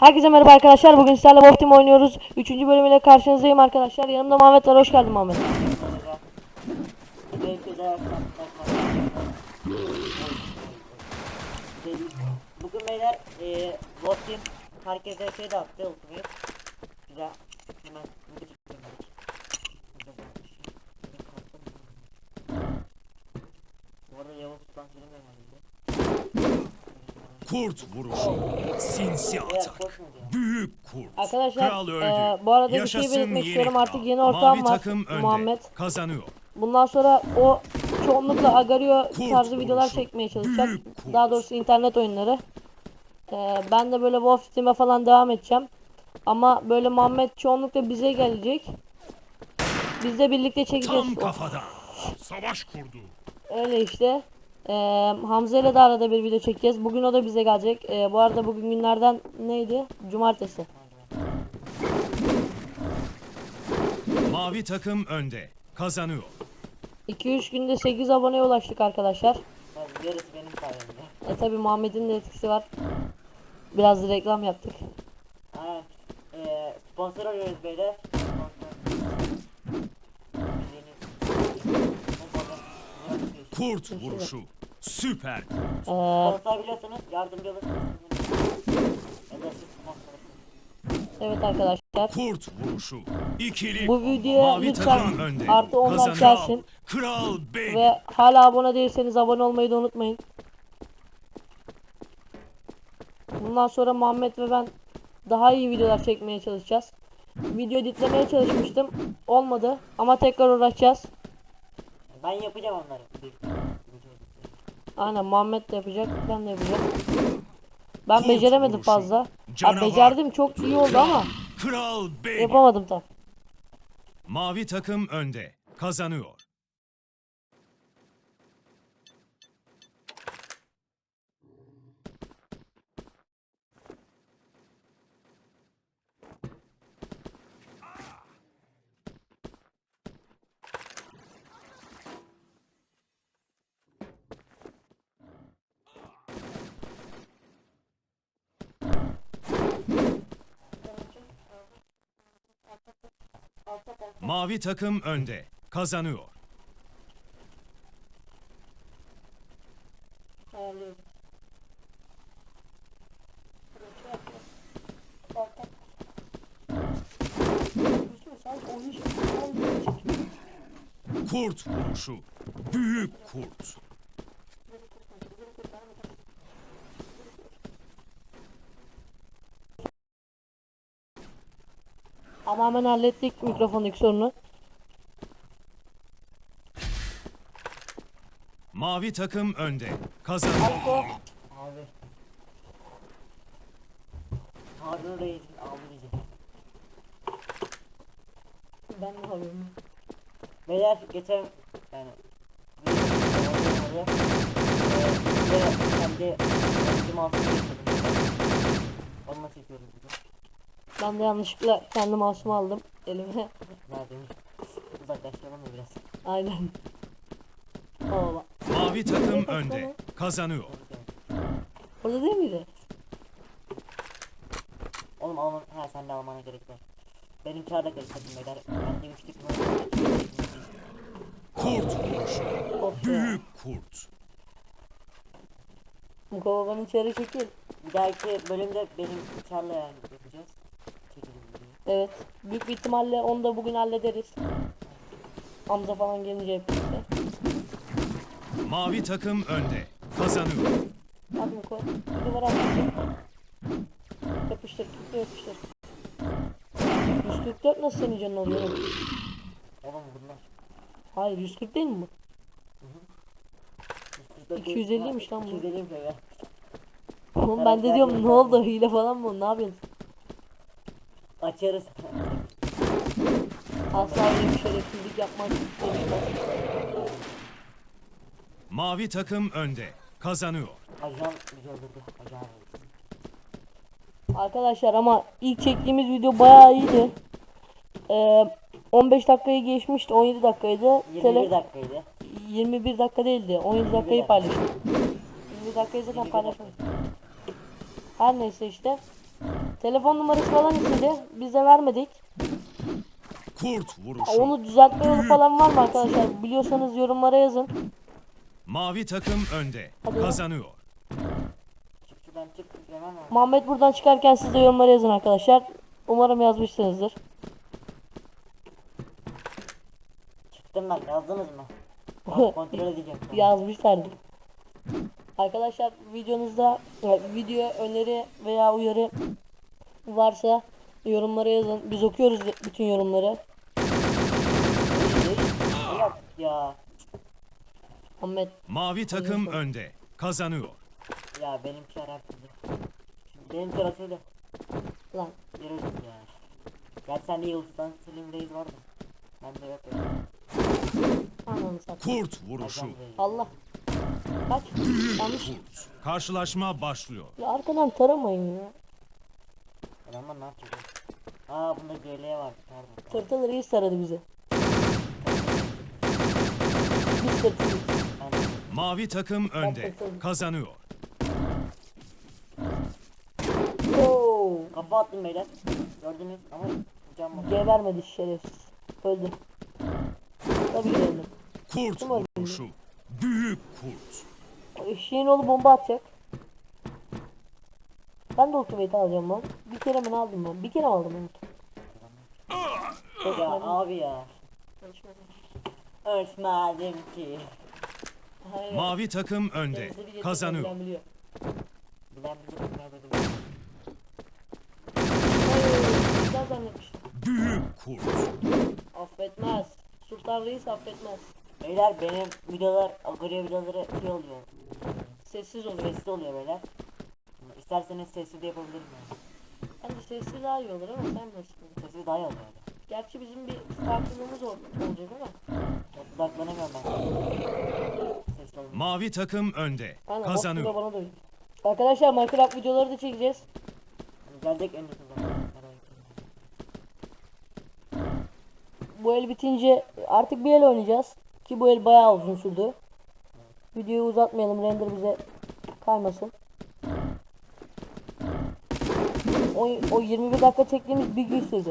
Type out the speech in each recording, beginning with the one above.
Herkese merhaba arkadaşlar. Bugün sizlerle Wolf Team oynuyoruz. Üçüncü bölümüyle karşınızdayım arkadaşlar. Yanımda Muhammed var. Hoş geldin de Bugün beyler eee Votim herkese şey dağıttı Ultimate. Güzel. Hemen bir çıkıyorum. Burada bırakmışım. Benim kartım. Bu arada Yavuz Sultan Selim gelmedi. Kurt vuruşu, sinsi atak, büyük kurt. Arkadaşlar Kral öldü. e, bu arada bir şey belirtmek yeni istiyorum. kral. Artık yeni ortağım Mavi var. takım önde. Muhammed. Kazanıyor. Bundan sonra o çoğunlukla Agario Kurt tarzı videolar vuruşu. çekmeye çalışacak. Büyük kurt. Daha doğrusu internet oyunları. Ee, ben de böyle Wolf Team'e falan devam edeceğim. Ama böyle Muhammed çoğunlukla bize gelecek. Biz de birlikte çekeceğiz. Tam kafadan. Savaş kurdu. öyle işte. Ee, Hamza ile de arada bir video çekeceğiz. Bugün o da bize gelecek. Ee, bu arada bugün günlerden neydi? Cumartesi. Mavi takım önde. Kazanıyor. 2-3 günde 8 aboneye ulaştık arkadaşlar. Yani yarısı benim sayemde. E tabi Muhammed'in de etkisi var. Biraz da reklam yaptık. Ha, eee sponsor arıyoruz beyler. Kurt vuruşu, süper. Yardımcı olursunuz. Sponsor evet arkadaşlar. Kurt vuruşu, ikili. Bu videoya Mavi lütfen takım önde. artı on like Kazanıyor. gelsin. Kral benim. Ve hala abone değilseniz abone olmayı da unutmayın. Bundan sonra Muhammed ve ben daha iyi videolar çekmeye çalışacağız. Video editlemeye çalışmıştım. Olmadı ama tekrar uğraşacağız. Ben yapacağım onları. Aynen Muhammed de yapacak, ben de yapacağım. Ben beceremedim fazla. Ha, becerdim çok iyi oldu ama Kral benim. yapamadım tam. Mavi takım önde. Kazanıyor. Mavi takım önde. Kazanıyor. Kurt vuruşu. Büyük kurt. Ama hemen hallettik mikrofondaki sorunu. Mavi takım önde. Kazanıyor. Abi. Harun Reis'in avlayacak. Ben ne yapıyorum? Beyler geçen yani eee kendi getirdim. Onunla çekiyoruz bugün. Ben de yanlışlıkla kendi mouse'umu aldım elime. Neredeymiş? Uzaklaştıralım mı biraz? Aynen. Oo, Mavi takım önde. Kazanıyor. orada değil miydi? Oğlum alman, ha sen de almana gerek var. Benim kağıda karıştırdım beyler. Ben de üçlük mü? Kurt vuruşu. Of ya. Büyük kurt. Bu kovabanın içeri çekil. Bir dahaki bölümde benim Char'la yani yapacağız. Evet. Büyük bir ihtimalle onu da bugün hallederiz. Hamza falan gelince hep birlikte. Mavi takım önde. Kazanıyor. Hadi Muko. Bir numara atmışsın. Yapıştır. Tuttu yapıştır. 144 nasıl senin canın oluyor? oğlum? Oğlum bunlar. Hayır 140 değil mi bu? 250'ymiş lan bu. 250'ymiş ya. Oğlum ben de diyorum ne oldu hile falan mı? Ne yapıyorsun? Açarız. Asla öyle bir şerefsizlik yapmak istemem. Mavi takım önde. Kazanıyor. Ajan bizi öldürdü. Ajan. Arkadaşlar ama ilk çektiğimiz video bayağı iyiydi. Ee, 15 dakikayı geçmişti. 17 dakikaydı. 21 Tele- dakikaydı. 21 dakika değildi. 17 dakikayı paylaştık. 21 dakikayı zaten paylaşmadık. Her neyse işte. Telefon numarası falan istedi. Biz de vermedik. Kurt vuruşu. Onu düzeltme yolu falan var mı arkadaşlar? Biliyorsanız yorumlara yazın. Mavi takım önde. Hadi. Kazanıyor. Şuradan çık. Muhammed buradan çıkarken siz de yorumlara yazın arkadaşlar. Umarım yazmışsınızdır. Çıktım ben. Yazdınız mı? Bak, Kontrol edeceğim. Yazmışlardır. Arkadaşlar videonuzda e, video öneri veya uyarı varsa yorumlara yazın. Biz okuyoruz bütün yorumları. Yaptık ya? Muhammed Mavi takım önde. Kazanıyor. Ya benimki şarapsızı. Benim şarapsızı. lan Yürüdük ya. Gerçi sende Yıldız'dan Selim Reis vardı. Bende yok ya. ananı sat. Kurt vuruşu. Allah. Kaç. Yanlış. Karşılaşma başlıyor. Ya arkadan taramayın ya. Adamlar ne yapacak? Aa bunda GL var. Pardon. Tırtıl reis taradı bizi. Biz tırtılız. Ben Mavi takım önde. Kazanıyor. Oo. kafa attım beyler. Gördünüz ama can mı? Gebermedi şerefsiz. Öldü. Tabii ki de öldü. Kurt Kim öldü? vuruşu. Büyük kurt. Eşeğin oğlu bomba atacak. Ben de ultimate alacağım lan. Bir kere mi ne aldım ben? Bir kere mi aldım ben? Ya abi ya. Ölçmedim ki. Hayır. Mavi takım önde. Kazanıyor. bilen biliyor. Büyük kurt. Affetmez. Sultan Reis affetmez. Beyler benim videolar, Agorya videoları şey oluyor. Sessiz oluyor. Sesli oluyor beyler. İsterseniz sesli de yapabilirim yani. Bence sessiz daha iyi olur ama sen nasıl? Sesli daha iyi oluyor yani. Gerçi bizim bir farklılığımız ol- olacak ama. Çok odaklanamıyorum ben. Sesli. Mavi takım önde. Aynen, Kazanıyor. bana da. Arkadaşlar Minecraft videoları da çekeceğiz. Gelecek en yakın zamanda. Bu el bitince artık bir el oynayacağız. Ki bu el bayağı uzun sürdü. Videoyu uzatmayalım. Render bize kaymasın. O, o 21 dakika çektiğimiz bir gün sürdü.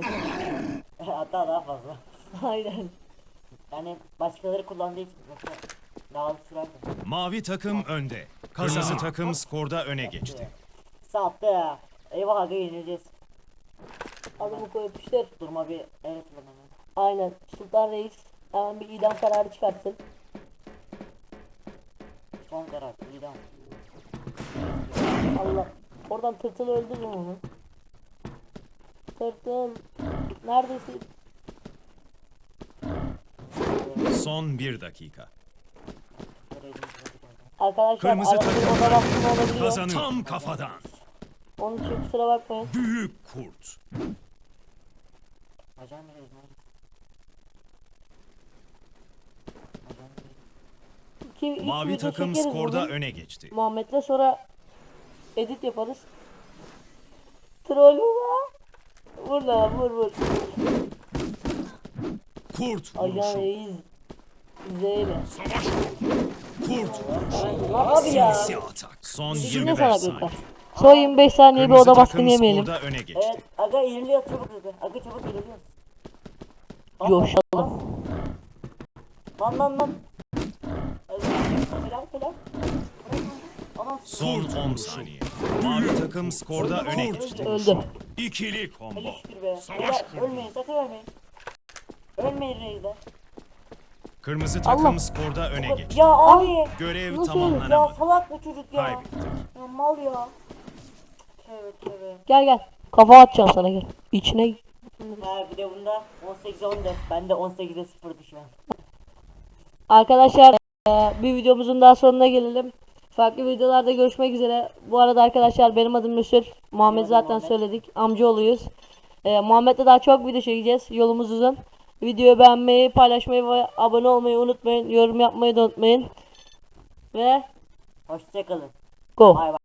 Hatta daha fazla. Aynen. Yani başkaları kullandığı için yoksa daha az sürerdi. Mavi takım önde. Kırmızı takım skorda öne geçti. Sattı ya. Eyvah abi yenileceğiz. Adamı koyup yapıştır. Durma bir evet hemen. Aynen. Sultan Reis hemen bir idam kararı çıkartsın. Son karar. İdam. Allah. Oradan tırtıl öldürdüm onu. Tırtıl. Neredesin? Son bir dakika. Arkadaşlar Kırmızı arada bir takım oda baskını olabiliyor. Kazanıyor. Tam kafadan. Onun için kusura bakmayın. Büyük kurt. Ajan mı dedim lan? Ajan mı dedim? Ki ilk Mavi video takım çekeriz skorda bugün. öne geçti. Muhammed'le sonra edit yaparız. Troll. Vur lan vur vur. Kurt vuruşu. reis. Zeyle. Kurt vuruşu. Abi ya. Sinsi atak. Son Bizim ne 25 salaklıklar. saniye. Son 25 saniye bir Kırmızı oda baskını takım yemeyelim. skorda öne geçti. Evet. Aga yeniliyoruz çabuk hadi. Aga çabuk yeniliyoruz. Coşalım. Lan lan lan. Helal helal. Son 10 saniye. Mavi takım skorda öne geçti. Öldü. İkili combo. şükür be. Beyler ölmeyin sakın ölmeyin. Ölmeyin Reis'e. Kırmızı takım Allah. skorda öne geçti. Ya abi. Görev Nasıl? Ya tamamlanamadı. salak bu çocuk ya. Kaybettik. Ya mal ya. Evet evet. Gel gel. Kafa atacağım sana gel. İçine Ha bir de bunda 18'e 14. Ben de 18'e 0 düşüyorum. Arkadaşlar eee, bir videomuzun daha sonuna gelelim. Farklı videolarda görüşmek üzere. Bu arada arkadaşlar benim adım Müsür. Muhammed zaten Muhammed. söyledik. Amcaoğluyuz. Eee Muhammed'le daha çok video çekeceğiz. Yolumuz uzun. Videoyu beğenmeyi, paylaşmayı ve abone olmayı unutmayın. Yorum yapmayı da unutmayın. Ve Hoşçakalın. go. Bay bay.